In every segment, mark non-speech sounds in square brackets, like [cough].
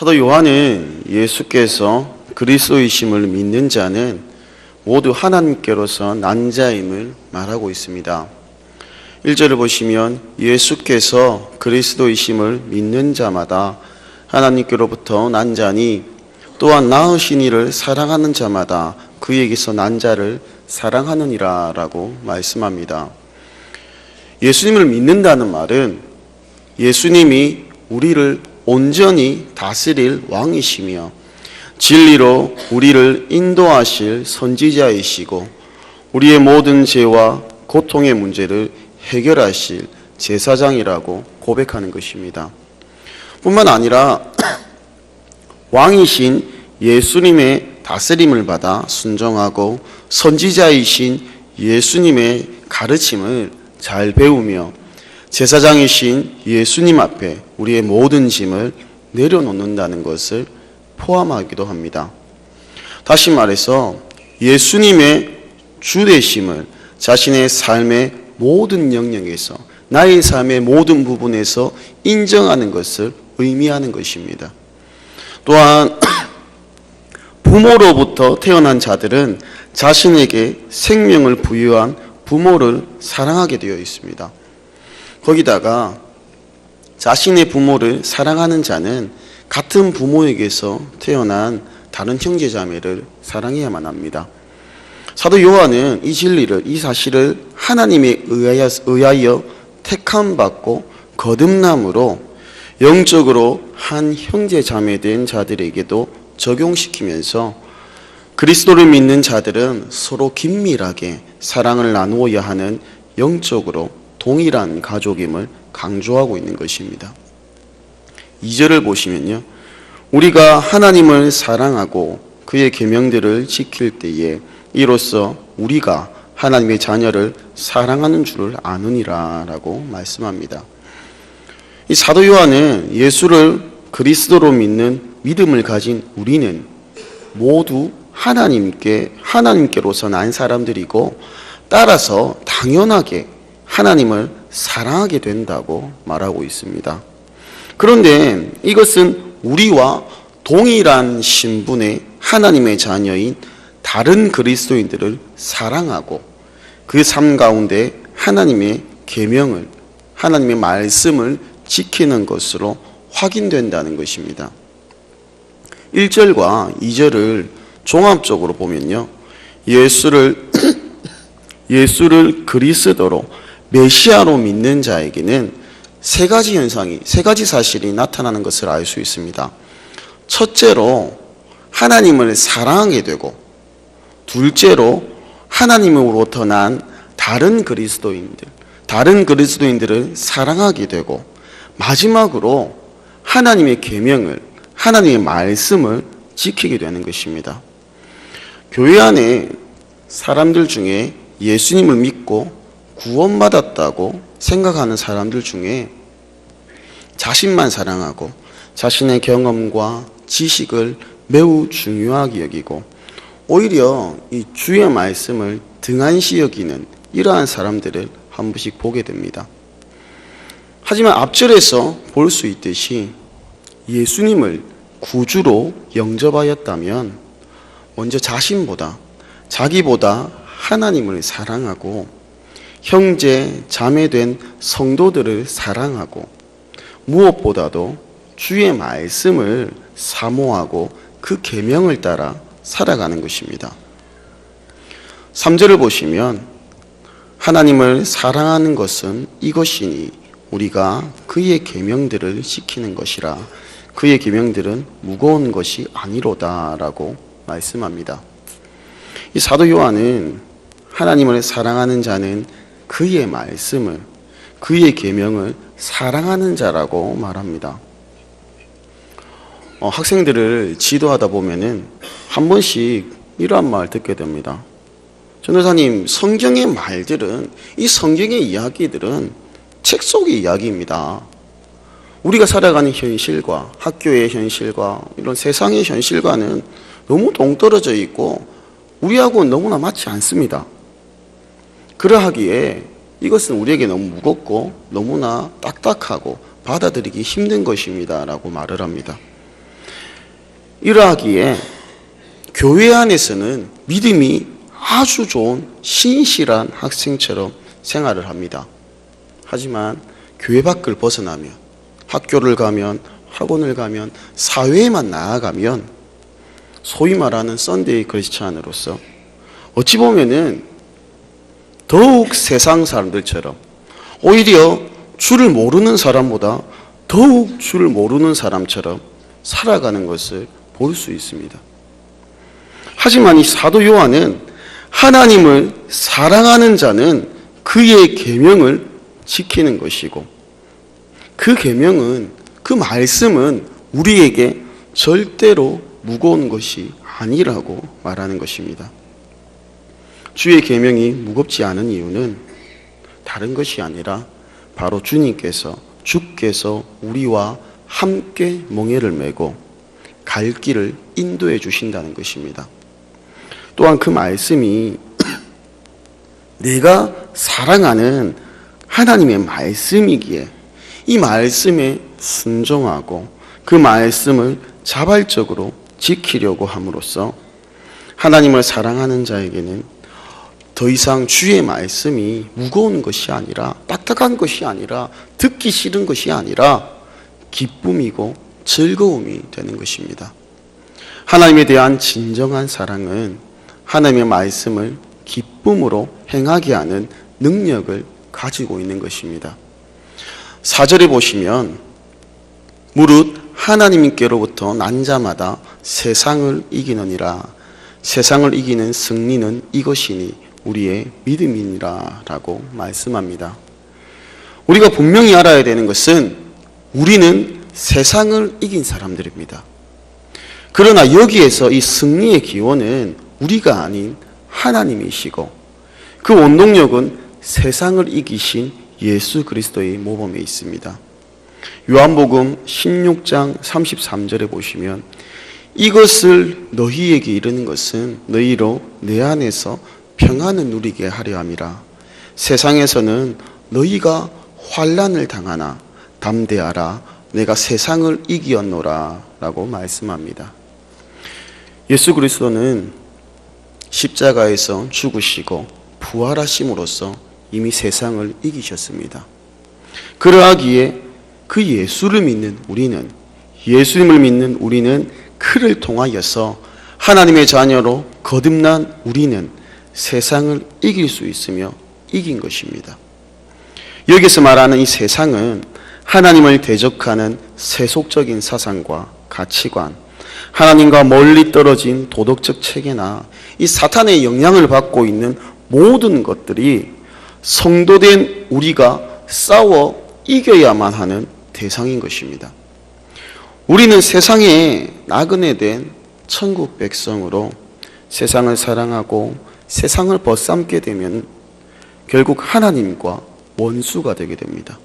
사도 요한은 예수께서 그리스도이심을 믿는 자는 모두 하나님께로서 난 자임을 말하고 있습니다. 1절을 보시면 예수께서 그리스도이심을 믿는 자마다 하나님께로부터 난 자니 또한 낳으신 이를 사랑하는 자마다 그에게서 난 자를 사랑하느니라 라고 말씀합니다. 예수님을 믿는다는 말은 예수님이 우리를 온전히 다스릴 왕이시며 진리로 우리를 인도하실 선지자이시고 우리의 모든 죄와 고통의 문제를 해결하실 제사장이라고 고백하는 것입니다. 뿐만 아니라 [clears throat] 왕이신 예수님의 다스림을 받아 순종하고 선지자이신 예수님의 가르침을 잘 배우며 제사장이신 예수님 앞에 우리의 모든 짐을 내려놓는다는 것을 포함하기도 합니다. 다시 말해서 예수님의 주되심을 자신의 삶의 모든 영역에서 나의 삶의 모든 부분에서 인정하는 것을 의미하는 것입니다. 또한 [clears throat] 부모로부터 태어난 자들은 자신에게 생명을 부여한 부모를 사랑하게 되어 있습니다. 거기다가 자신의 부모를 사랑하는 자는 같은 부모에게서 태어난 다른 형제 자매를 사랑해야만 합니다. 사도 요한은 이 진리를 이 사실을 하나님에 의하여, 의하여 택함 받고 거듭남으로 영적으로 한 형제 자매 된 자들에게도 적용시키면서 그리스도를 믿는 자들은 서로 긴밀하게 사랑을 나누어야 하는 영적으로 동일한 가족임을 강조하고 있는 것입니다. 2절을 보시면요. 우리가 하나님을 사랑하고 그의 계명들을 지킬 때에 이로써 우리가 하나님의 자녀를 사랑하는 줄을 아느니라라고 말씀합니다. 이 사도 요한은 예수를 그리스도로 믿는 믿음을 가진 우리는 모두 하나님께 하나님께로서 난 사람들이고 따라서 당연하게 하나님을 사랑하게 된다고 말하고 있습니다. 그런데 이것은 우리와 동일한 신분의 하나님의 자녀인 다른 그리스도인들을 사랑하고 그 삶 가운데 하나님의 계명을 하나님의 말씀을 지키는 것으로 확인된다는 것입니다. 1절과 2절을 종합적으로 보면요. 예수를 [clears throat] 예수를 그리스도로 메시아로 믿는 자에게는 세 가지 현상이 세 가지 사실이 나타나는 것을 알 수 있습니다. 첫째로 하나님을 사랑하게 되고 둘째로 하나님으로부터 난 다른 그리스도인들 다른 그리스도인들을 사랑하게 되고 마지막으로 하나님의 계명을 하나님의 말씀을 지키게 되는 것입니다. 교회 안에 사람들 중에 예수님을 믿고 구원받았다고 생각하는 사람들 중에 자신만 사랑하고 자신의 경험과 지식을 매우 중요하게 여기고 오히려 이 주의 말씀을 등한시 여기는 이러한 사람들을 한 번씩 보게 됩니다. 하지만 앞절에서 볼 수 있듯이 예수님을 구주로 영접하였다면 먼저 자신보다 자기보다 하나님을 사랑하고 형제 자매된 성도들을 사랑하고 무엇보다도 주의 말씀을 사모하고 그 계명을 따라 살아가는 것입니다. 3절을 보시면 하나님을 사랑하는 것은 이것이니 우리가 그의 계명들을 지키는 것이라 그의 계명들은 무거운 것이 아니로다라고 말씀합니다. 이 사도 요한은 하나님을 사랑하는 자는 그의 말씀을 그의 계명을 사랑하는 자라고 말합니다. 어, 학생들을 지도하다 보면은 한 번씩 이러한 말 듣게 됩니다. 전도사님, 성경의 말들은 이 성경의 이야기들은 책 속의 이야기입니다. 우리가 살아가는 현실과 학교의 현실과 이런 세상의 현실과는 너무 동떨어져 있고 우리하고는 너무나 맞지 않습니다. 그러하기에 이것은 우리에게 너무 무겁고 너무나 딱딱하고 받아들이기 힘든 것입니다. 라고 말을 합니다. 이러하기에 교회 안에서는 믿음이 아주 좋은 신실한 학생처럼 생활을 합니다. 하지만 교회 밖을 벗어나면 학교를 가면 학원을 가면 사회에만 나아가면 소위 말하는 썬데이 크리스찬으로서 어찌 보면은 더욱 세상 사람들처럼 오히려 주를 모르는 사람보다 더욱 주를 모르는 사람처럼 살아가는 것을 볼 수 있습니다. 하지만 이 사도 요한은 하나님을 사랑하는 자는 그의 계명을 지키는 것이고 그 계명은 그 말씀은 우리에게 절대로 무거운 것이 아니라고 말하는 것입니다. 주의 계명이 무겁지 않은 이유는 다른 것이 아니라 바로 주님께서 주께서 우리와 함께 멍에를 메고 갈 길을 인도해 주신다는 것입니다. 또한 그 말씀이 [clears throat] 내가 사랑하는 하나님의 말씀이기에 이 말씀에 순종하고 그 말씀을 자발적으로 지키려고 함으로써 하나님을 사랑하는 자에게는 더 이상 주의 말씀이 무거운 것이 아니라 딱딱한 것이 아니라 듣기 싫은 것이 아니라 기쁨이고 즐거움이 되는 것입니다. 하나님에 대한 진정한 사랑은 하나님의 말씀을 기쁨으로 행하게 하는 능력을 가지고 있는 것입니다. 사절에 보시면 무릇 하나님께로부터 난 자마다 세상을 이기느니라 세상을 이기는 승리는 이것이니 우리의 믿음이니라라고 말씀합니다. 우리가 분명히 알아야 되는 것은 우리는 세상을 이긴 사람들입니다. 그러나 여기에서 이 승리의 기원은 우리가 아닌 하나님이시고 그 원동력은 세상을 이기신 예수 그리스도의 모범에 있습니다. 요한복음 16장 33절에 보시면 이것을 너희에게 이르는 것은 너희로 내 안에서 평안을 누리게 하려 함이라. 세상에서는 너희가 환란을 당하나 담대하라. 내가 세상을 이기었노라 라고 말씀합니다. 예수 그리스도는 십자가에서 죽으시고 부활하심으로써 이미 세상을 이기셨습니다. 그러하기에 그 예수를 믿는 우리는 예수님을 믿는 우리는 그를 통하여서 하나님의 자녀로 거듭난 우리는 세상을 이길 수 있으며 이긴 것입니다. 여기서 말하는 이 세상은 하나님을 대적하는 세속적인 사상과 가치관, 하나님과 멀리 떨어진 도덕적 체계나 이 사탄의 영향을 받고 있는 모든 것들이 성도된 우리가 싸워 이겨야만 하는 대상인 것입니다. 우리는 세상에 나그네 된 천국 백성으로 세상을 사랑하고 세상을 벗삼게 되면 결국 하나님과 원수가 되게 됩니다.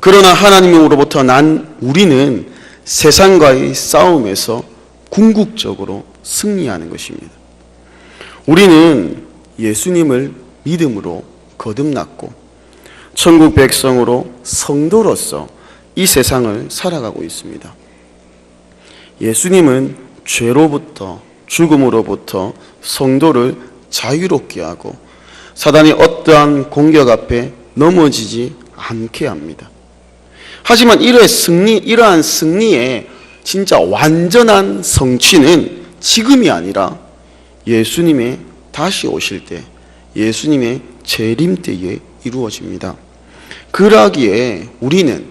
그러나 하나님으로부터 난 우리는 세상과의 싸움에서 궁극적으로 승리하는 것입니다. 우리는 예수님을 믿음으로 거듭났고 천국 백성으로 성도로서 이 세상을 살아가고 있습니다. 예수님은 죄로부터 죽음으로부터 성도를 자유롭게 하고 사단이 어떠한 공격 앞에 넘어지지 않게 합니다. 하지만 이러한 승리, 이러한 승리의 진짜 완전한 성취는 지금이 아니라 예수님의 다시 오실 때, 예수님의 재림 때에 이루어집니다. 그러기에 우리는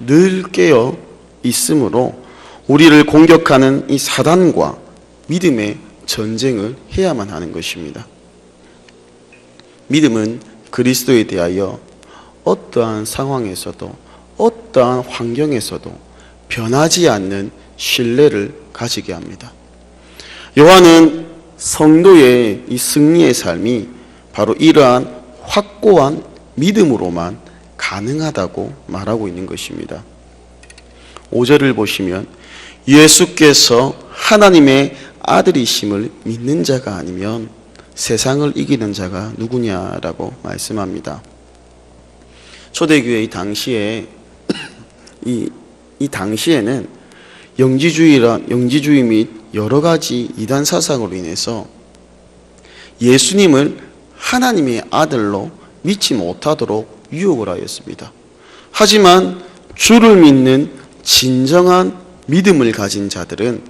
늘 깨어 있으므로 우리를 공격하는 이 사단과 믿음의 전쟁을 해야만 하는 것입니다. 믿음은 그리스도에 대하여 어떠한 상황에서도 어떠한 환경에서도 변하지 않는 신뢰를 가지게 합니다. 요한은 성도의 이 승리의 삶이 바로 이러한 확고한 믿음으로만 가능하다고 말하고 있는 것입니다. 5절을 보시면 예수께서 하나님의 아들이심을 믿는 자가 아니면 세상을 이기는 자가 누구냐라고 말씀합니다. 초대교회 당시에 [clears throat] 이, 이 당시에는 영지주의란 영지주의 및 여러 가지 이단 사상으로 인해서 예수님을 하나님의 아들로 믿지 못하도록 유혹을 하였습니다. 하지만 주를 믿는 진정한 믿음을 가진 자들은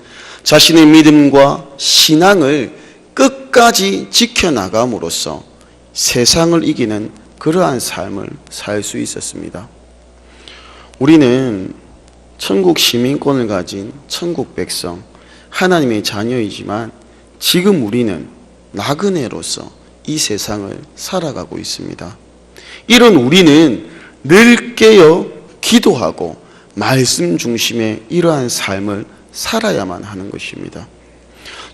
자신의 믿음과 신앙을 끝까지 지켜나감으로써 세상을 이기는 그러한 삶을 살 수 있었습니다. 우리는 천국 시민권을 가진 천국 백성, 하나님의 자녀이지만 지금 우리는 나그네로서 이 세상을 살아가고 있습니다. 이런 우리는 늘 깨어 기도하고 말씀 중심의 이러한 삶을 살아야만 하는 것입니다.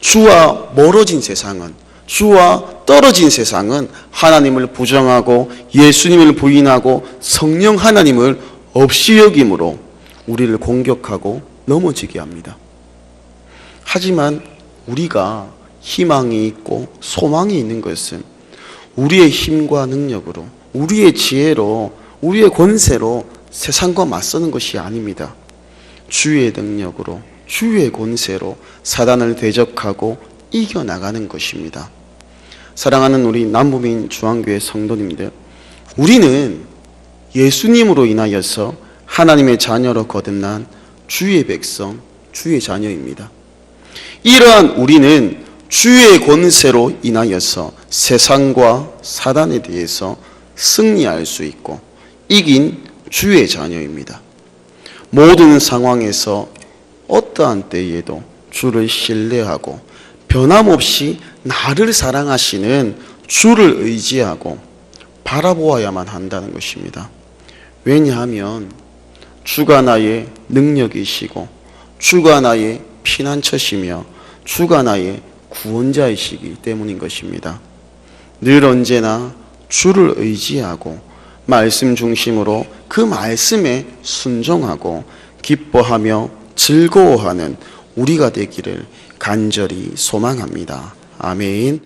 주와 멀어진 세상은 주와 떨어진 세상은 하나님을 부정하고 예수님을 부인하고 성령 하나님을 없이 여김으로 우리를 공격하고 넘어지게 합니다. 하지만 우리가 희망이 있고 소망이 있는 것은 우리의 힘과 능력으로 우리의 지혜로 우리의 권세로 세상과 맞서는 것이 아닙니다. 주의 능력으로 주의 권세로 사단을 대적하고 이겨나가는 것입니다. 사랑하는 우리 남부민 중앙교회 성도님들, 우리는 예수님으로 인하여서 하나님의 자녀로 거듭난 주의 백성, 주의 자녀입니다. 이러한 우리는 주의 권세로 인하여서 세상과 사단에 대해서 승리할 수 있고 이긴 주의 자녀입니다. 모든 상황에서 어떠한 때에도 주를 신뢰하고 변함없이 나를 사랑하시는 주를 의지하고 바라보아야만 한다는 것입니다. 왜냐하면 주가 나의 능력이시고 주가 나의 피난처시며 주가 나의 구원자이시기 때문인 것입니다. 늘 언제나 주를 의지하고 말씀 중심으로 그 말씀에 순종하고 기뻐하며 즐거워하는 우리가 되기를 간절히 소망합니다. 아멘.